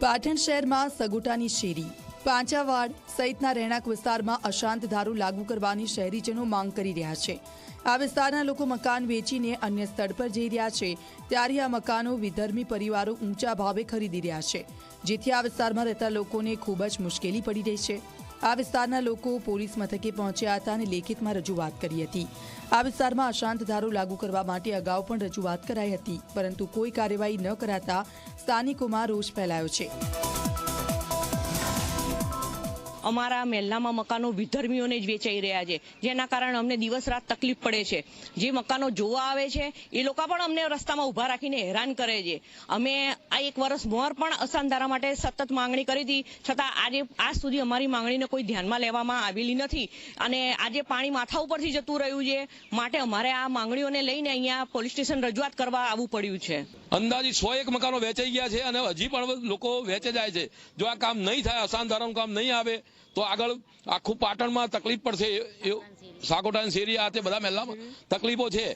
પાટણ શહેરમાં સગુટાની શેરી. પાંચાવાડ સહિતના રહેણાંક વિસ્તારમાં અશાંત ધારો લાગુ કરવાની શહેરીજનો માંગ કરી રહ્યા છે. આ વિસ્તારના લોકો મકાન વેચીને અન્ય સ્થળ પર જઈ રહ્યા છે. ત્યારે આ મકાનો વિધર્મી પરિવારો ઊંચા ભાવે ખરીદી રહ્યા છે. જેથી આ વિસ્તારમાં રહેતા લોકોને ખૂબ જ મુશ્કેલી પડી રહી છે. આ વિસ્તારના લોકો પોલીસ મથકે પહોંચ્યા હતા અને લેખિતમાં રજૂઆત કરી હતી. આ વિસ્તારમાં અશાંત ધારો લાગુ કરવા માટે અગાઉ પણ રજૂઆત કરાઈ હતી, પરંતુ કોઈ કાર્યવાહી ન કરાતા સ્થાનિકોમાં રોષ ફેલાયો છે. અમારા મહેલામાં મકાનો વિધર્મીઓને જ વેચાઈ રહ્યા છે. જેના કારણે અમને દિવસ રાત તકલીફ પડે છે. જે મકાનો જોવા આવે છે, એ લોકો પણ અમને રસ્તામાં ઊભા રાખીને હેરાન કરે છે. અમે આ એક વર્ષ મોર પણ અસાનધારા માટે સતત માંગણી કરી હતી. છતાં આજે, આજ સુધી અમારી માંગણીને કોઈ ધ્યાનમાં લેવામાં આવેલી નથી. અને આજે પાણી માથા ઉપરથી જતું રહ્યું છે. માટે અમારે આ માંગણીઓને લઈને અહીંયા પોલીસ સ્ટેશન રજૂઆત કરવા આવવું પડ્યું છે. અંદાજિત સો એક મકાનો વેચાઈ ગયા છે અને હજી પણ લોકો વેચે જાય છે. જો આ કામ નહીં થાય અસાધારણ કામ નહીં આવે, તો આગળ આખું પાટણમાં તકલીફ પડશે. સાકોટાની શેરી આ તે બધા મહેલામાં તકલીફો છે.